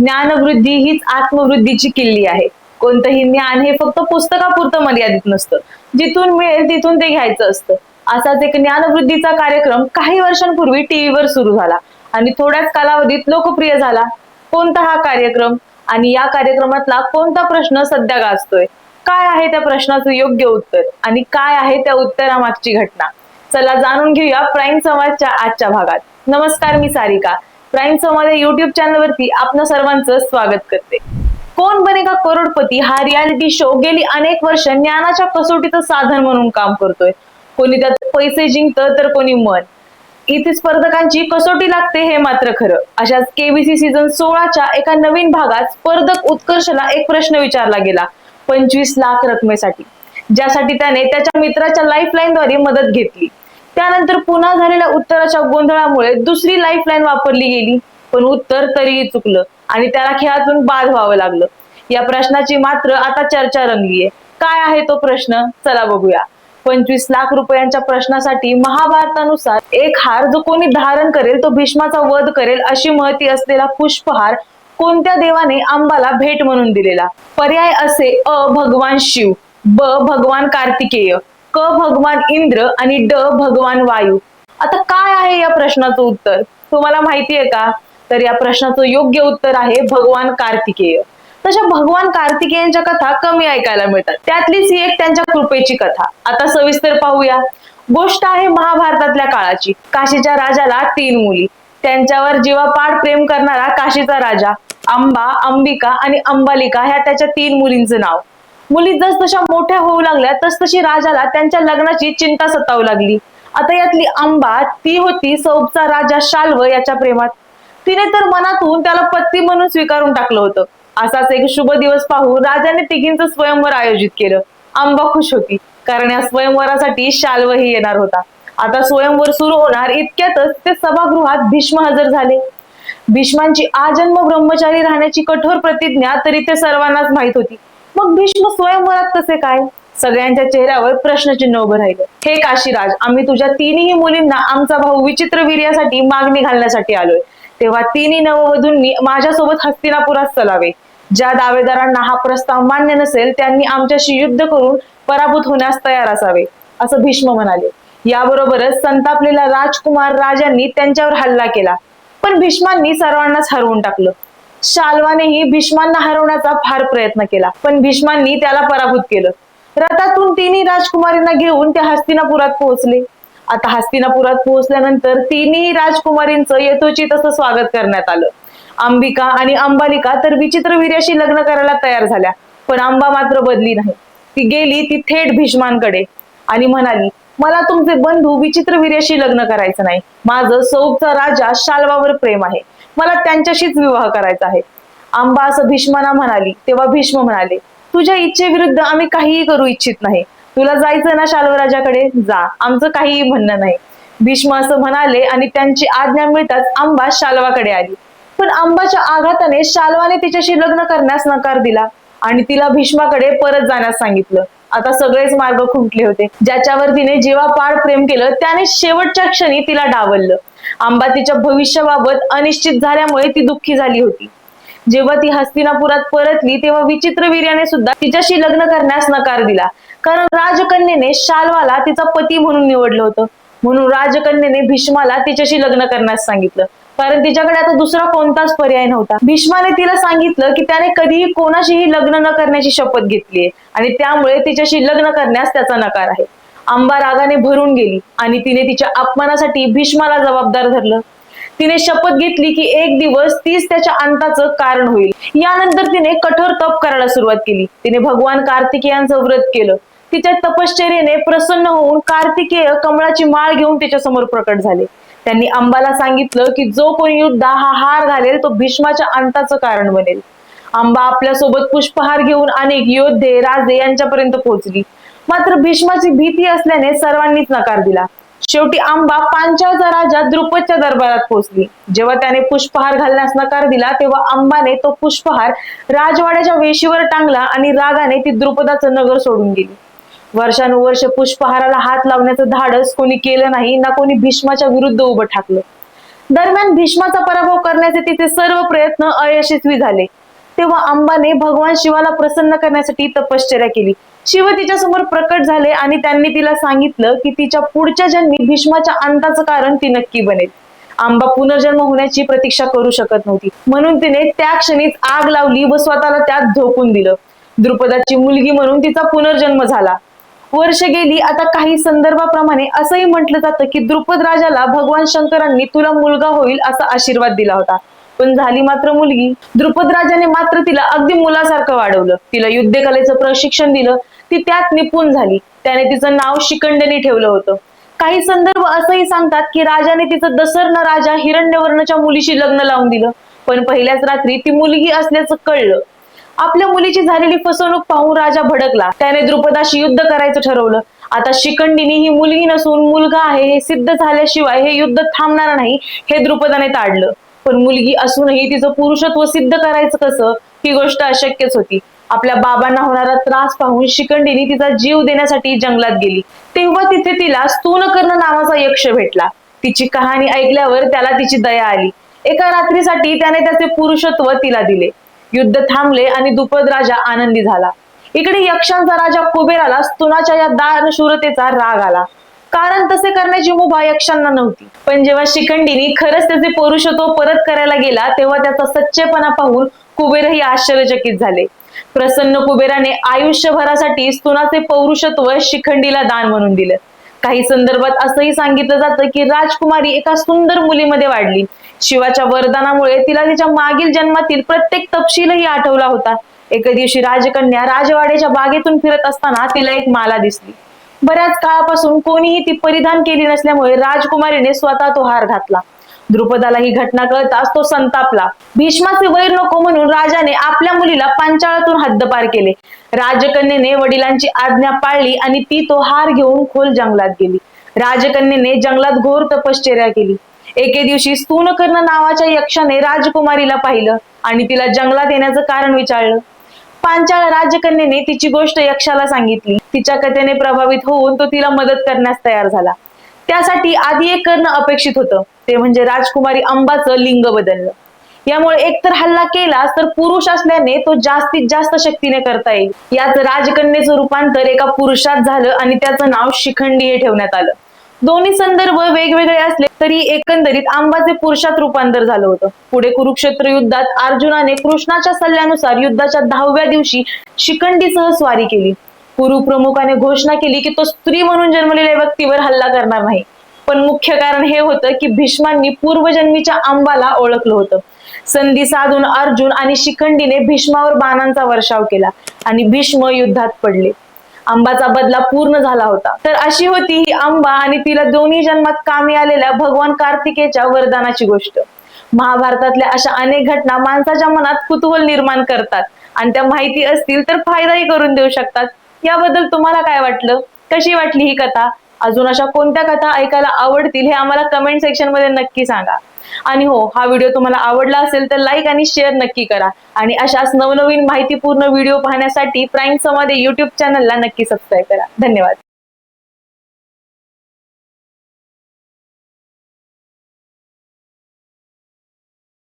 ज्ञानवृद्धी हीच आत्मवृद्धीची किल्ली आहे. कोणतंही ज्ञान हे फक्त पुस्तकापुरतं मर्यादित नसतं. जिथून मिळेल तिथून ते घ्यायचं असतं. असाच एक ज्ञानवृद्धीचा कार्यक्रम काही वर्षांपूर्वी टीव्हीवर सुरू झाला. आणि थोड्याच कालावधीत लोकप्रिय झाला. कोणता हा कार्यक्रम? आणि या कार्यक्रमातला कोणता प्रश्न सध्या गाजतोय? काय आहे त्या प्रश्नाचं योग्य उत्तर? आणि काय आहे त्या उत्तरामागची घटना? चला जाणून घेऊया प्राईम समाजच्या आजच्या भागात. नमस्कार मी सारिका. प्राईम समाज युट्यूब चॅनलवरती आपलं सर्वांचं स्वागत करते. कोण बनेगा करोडपती? हा रियालिटी शो गेली अनेक वर्ष ज्ञानाच्या कसोटीचं साधन म्हणून काम करतोय. कोणी त्यात पैसे जिंकतं तर कोणी मन. इथे स्पर्धकांची कसोटी लागते हे मात्र खरं. अशाच केबीसी सीझन सोळाच्या एका नवीन भागात स्पर्धक उत्कर्षला एक प्रश्न विचारला गेला. पंचवीस लाख रकमेसाठी. ज्यासाठी त्याने त्याच्या मित्राच्या लाईफलाईनद्वारे मदत घेतली. त्यानंतर पुन्हा झालेल्या उत्तराच्या गोंधळामुळे दुसरी लाईफलाईन वापरली गेली. पण उत्तर तरीही चुकलं आणि त्याला खेळातून बाद व्हावं लागलं. या प्रश्नाची मात्र आता चर्चा रंगलीये. काय आहे तो प्रश्न? चला बघूया. पंचवीस लाख रुपयांच्या प्रश्नासाठी महाभारतानुसार एक हार जो कोणी धारण करेल तो भीष्माचा वध करेल अशी महती असलेला पुष्पहार कोणत्या देवाने आंबाला भेट म्हणून दिलेला? पर्याय असे अ भगवान शिव ब भगवान कार्तिकेय. क भगवान इंद्र आणि ड भगवान वायू. आता काय आहे या प्रश्नाचं उत्तर? तुम्हाला माहिती आहे का? तर या प्रश्नाचं योग्य उत्तर आहे भगवान कार्तिकेय. तशा भगवान कार्तिकेयांच्या कथा कमी ऐकायला मिळतात. त्यातलीच ही एक त्यांच्या कृपेची कथा. आता सविस्तर पाहूया. गोष्ट आहे महाभारतातल्या काळाची. काशीच्या राजाला तीन मुली. त्यांच्यावर जीवापाड प्रेम करणारा काशीचा राजा अंबा अंबिका आणि अंबालिका ह्या त्याच्या तीन मुलींचं नाव. मुली जसजशा मोठ्या होऊ लागल्या तसतशी राजाला त्यांच्या लग्नाची चिंता सतावू लागली. आता यातली अंबा ती होती सौबचा राजा शाल्व याच्या प्रेमात. तिने तर मनातून त्याला पत्ती म्हणून स्वीकारून टाकलं होतं. असाच एक शुभ दिवस पाहून राजाने तिघींचं स्वयंवर आयोजित केलं. अंबा खुश होती कारण या स्वयंवरासाठी शाल्वही येणार होता. आता स्वयंवर सुरू होणार इतक्यातच ते सभागृहात भीष्म हजर झाले. भीष्मांची आजन्म ब्रह्मचारी राहण्याची कठोर प्रतिज्ञा तरी ते सर्वांनाच माहीत होती. मग भीष्म स्वयंवरात कसे काय? सगळ्यांच्या चेहऱ्यावर प्रश्नचिन्ह उभं राहिलं. हे काशीराज आम्ही तुझ्या तिन्ही मुलींना आमचा भाऊ विचित्र वीर्यासाठी मागणी घालण्यासाठी आलोय. तेव्हा तिन्ही नववधूंनी माझ्यासोबत हस्तिनापुरात चलावे. ज्या दावेदारांना हा प्रस्ताव मान्य नसेल त्यांनी आमच्याशी युद्ध करून पराभूत होण्यास तयार असावे असं भीष्म म्हणाले. याबरोबरच संतापलेला राजकुमार राजांनी त्यांच्यावर हल्ला केला. पण भीष्मांनी सर्वांनाच हरवून टाकलं. शाल्वानेही भीष्मांना हरवण्याचा फार प्रयत्न केला. पण भीष्मांनी त्याला पराभूत केलं. रथातून तिन्ही राजकुमारींना घेऊन ते हस्तिनापुरात पोहोचले. आता हस्तिनापुरात पोहोचल्यानंतर तिन्ही राजकुमारींचं यथोचित असं स्वागत करण्यात आलं. अंबिका आणि अंबालिका तर विचित्र वीर्याशी लग्न करायला तयार झाल्या पण अंबा मात्र बदली नाही. ती गेली ती थेट भीष्मांकडे आणि म्हणाली मला तुमचे बंधू विचित्र वीर्याशी लग्न करायचं नाही. माझं सौबचा राजा शाल्वावर प्रेम आहे. मला त्यांच्याशीच विवाह करायचा आहे. आंबा असं भीष्माना म्हणाली तेव्हा भीष्म म्हणाले तुझ्या इच्छेविरुद्ध आम्ही काहीही करू इच्छित नाही. तुला जायचं ना शालवराजाकडे? जा. आमचं काहीही म्हणणं नाही. भीष्म असं म्हणाले आणि त्यांची आज्ञा मिळताच आंबा शालवाकडे आली. पण आंबाच्या आघाताने शालवाने तिच्याशी लग्न करण्यास नकार दिला आणि तिला भीष्माकडे परत जाण्यास सांगितलं. आता सगळेच मार्ग खुंटले होते. ज्याच्यावर तिने जेव्हा पाड प्रेम केलं त्याने शेवटच्या क्षणी तिला डावललं. आंबा तिच्या भविष्याबाबत अनिश्चित झाल्यामुळे ती दुःखी झाली होती. जेव्हा ती हस्तिनापुरात परतली तेव्हा विचित्र वीर्याने सुद्धा तिच्याशी लग्न करण्यास नकार दिला. कारण राजकन्येने शाल्वाला तिचा पती म्हणून निवडलं होतं. म्हणून राजकन्येने भीष्माला तिच्याशी लग्न करण्यास सांगितलं. कारण तिच्याकडे आता दुसरा कोणताच पर्याय नव्हता. भीष्माने तिला सांगितलं की त्याने कधीही कोणाशीही लग्न न करण्याची शपथ घेतलीये. आणि त्यामुळे तिच्याशी लग्न करण्यास त्याचा नकार आहे. आंबा रागाने भरून गेली आणि तिने तिच्या अपमानासाठी भीष्माला जबाबदार धरलं. तिने शपथ घेतली की एक दिवस तीच त्याच्या अंताचं कारण होईल. यानंतर तिने कठोर तप करायला सुरुवात केली. तिने भगवान कार्तिकेयांचं व्रत केलं. तिच्या तपश्चर्याने प्रसन्न होऊन कार्तिकेय कमळाची माळ घेऊन तिच्या समोर प्रकट झाले. त्यांनी अंबाला सांगितलं की जो कोणी युद्ध हा हार घालेल तो भीष्माच्या अंताचं कारण बनेल. अंबा आपल्यासोबत पुष्पहार घेऊन अनेक योद्धे राजे यांच्यापर्यंत पोहोचली. मात्र भीष्माची भीती असल्याने सर्वांनीच नकार दिला. शेवटी आंबा पांचाळचा राजा द्रुपदच्या दरबारात पोहोचली. जेव्हा त्याने पुष्पहार घालण्यास नकार दिला तेव्हा अंबाने तो पुष्पहार राजवाड्याच्या वेशीवर टांगला आणि रागाने ती द्रुपदाचं नगर सोडून गेली. वर्षानुवर्ष पुष्पहाराला हात लावण्याचं धाडस कोणी केलं नाही ना कोणी भीष्माच्या विरुद्ध उभं ठाकलं. दरम्यान भीष्माचा पराभव करण्याचे तिचे सर्व प्रयत्न अयशस्वी झाले. तेव्हा अंबाने भगवान शिवाला प्रसन्न करण्यासाठी तपश्चर्या केली. शिव तिच्या समोर प्रकट झाले आणि त्यांनी तिला सांगितलं की तिच्या पुढच्या जन्मी भीष्माच्या अंताचं कारण ती नक्की बनेल. आंबा पुनर्जन्म होण्याची प्रतीक्षा करू शकत नव्हती. म्हणून तिने त्या क्षणीच आग लावली व स्वतःला त्यात झोकून दिलं. द्रुपदाची मुलगी म्हणून तिचा पुनर्जन्म झाला. वर्ष गेली आता काही संदर्भाप्रमाणे असंही म्हटलं जातं की द्रुपद राजाला भगवान शंकरांनी तुला मुलगा होईल असा आशीर्वाद दिला होता. पण झाली मात्र मुलगी. द्रुपद राजाने मात्र तिला अगदी मुलासारखं वाढवलं. तिला युद्धकलेचं प्रशिक्षण दिलं. ती त्यात निपुण झाली. त्याने तिचं नाव शिकंडनी ठेवलं होतं. काही संदर्भ असंही सांगतात की राजाने तिचं दसर्ण राजा हिरण्यवर्णच्या मुलीशी लग्न लावून दिलं. पण पहिल्याच रात्री ती मुलगी असल्याचं कळलं. आपल्या मुलीची झालेली फसवणूक पाहून राजा भडकला. त्याने द्रुपदाशी युद्ध करायचं ठरवलं. आता शिखंडीनी ही मुलगी नसून मुलगा आहे हे सिद्ध झाल्याशिवाय हे युद्ध थांबणार नाही हे द्रुपदाने ताडलं. पण मुलगी असूनही तिचं पुरुषत्व सिद्ध करायचं कसं ही गोष्ट अशक्यच होती. आपल्या बाबांना होणारा त्रास पाहून शिखंडीने तिचा जीव देण्यासाठी जंगलात गेली. तेव्हा तिथे तिला स्तूनकर्ण नावाचा यक्ष भेटला. तिची कहाणी ऐकल्यावर त्याला तिची दया आली. एका रात्रीसाठी त्याने त्याचे पुरुषत्व तिला दिले. युद्ध थांबले आणि दुपद राजा आनंदी झाला. इकडे यक्षांचा राजा कुबेराला स्तुनाच्या या दानशूरतेचा राग आला. कारण तसे करण्याची मुभा यक्षांना नव्हती. पण जेव्हा शिखंडीनी खरंच त्याचे पौरुषत्व परत करायला गेला तेव्हा त्याचा सच्चेपणा पाहून कुबेरही आश्चर्यचकित झाले. प्रसन्न कुबेराने आयुष्यभरासाठी स्तुनाचे पौरुषत्व शिखंडीला दान म्हणून दिलं. काही संदर्भात असंही सांगितलं जातं की राजकुमारी एका सुंदर मुलीमध्ये वाढली. शिवाच्या वरदानामुळे तिला तिच्या मागील जन्मातील प्रत्येक तपशीलही आठवला होता. एके दिवशी राजकन्या राजवाड्याच्या बागेतून फिरत असताना तिला एक माला दिसली. बऱ्याच काळापासून कोणीही ती परिधान केली नसल्यामुळे राजकुमारीने स्वतः तो हार घातला. द्रुपदाला ही घटना कळताच तो संतापला. भीष्माचे वैर नको म्हणून राजाने आपल्या मुलीला पांचाळातून हद्दपार केले. राजकन्येने वडिलांची आज्ञा पाळली आणि ती तो हार घेऊन खोल जंगलात गेली. राजकन्येने जंगलात घोर तपश्चर्या केली. एके दिवशी स्तूनकर्ण नावाच्या यक्षाने राजकुमारीला पाहिलं आणि तिला जंगलात येण्याचं कारण विचारलं. पांचाळ राजकन्येने तिची गोष्ट यक्षाला सांगितली. तिच्या कथेने प्रभावित होऊन तो तिला मदत करण्यास तयार झाला. त्यासाठी आधी एक करणं अपेक्षित होतं. ते म्हणजे राजकुमारी अंबाचं लिंग बदललं यामुळे एकतर हल्ला केलास तर पुरुष असल्याने तो जास्तीत जास्त शक्तीने करता येईल. याच राजकन्येचं रूपांतर एका पुरुषात झालं आणि त्याचं नाव शिखंडी हे ठेवण्यात आलं. दोन्ही संदर्भ वेगवेगळे असले तरी एकंदरीत आंबाचे पुरुषात रूपांतर झालं होतं. पुढे कुरुक्षेत्र युद्धात अर्जुनाने कृष्णाच्या सल्ल्यानुसार युद्धाच्या दहाव्या दिवशी शिखंडीसह स्वारी केली. कुरु प्रमुखाने घोषणा केली की तो स्त्री म्हणून जन्मलेल्या व्यक्तीवर हल्ला करणार नाही. पण मुख्य कारण हे होतं की भीष्मांनी पूर्वजन्मीच्या आंबाला ओळखलं होतं. संधी साधून अर्जुन आणि शिखंडीने भीष्मावर बाणांचा वर्षाव केला आणि भीष्म युद्धात पडले. आंबाचा बदला पूर्ण झाला होता. तर अशी होती ही आंबा आणि तिला दोन्ही जन्मात कामी आलेल्या भगवान कार्तिकेच्या वरदानाची गोष्ट. महाभारतातल्या अशा अनेक घटना माणसाच्या मनात कुतूहल निर्माण करतात आणि त्या माहिती असतील तर फायदाही करून देऊ शकतात. याबद्दल तुम्हाला काय वाटलं? कशी वाटली ही कथा? अजून अशा कोणत्या कथा ऐकायला आवडतील हे आम्हाला कमेंट सेक्शनमध्ये नक्की सांगा. आणि हो हा व्हिडिओ तुम्हाला आवडला असेल तर लाईक आणि शेअर नक्की करा. आणि अशाच नवनवीन माहितीपूर्ण व्हिडिओ पाहण्यासाठी प्राईम समाधे युट्यूब चॅनलला नक्की सबस्क्राईब करा. धन्यवाद.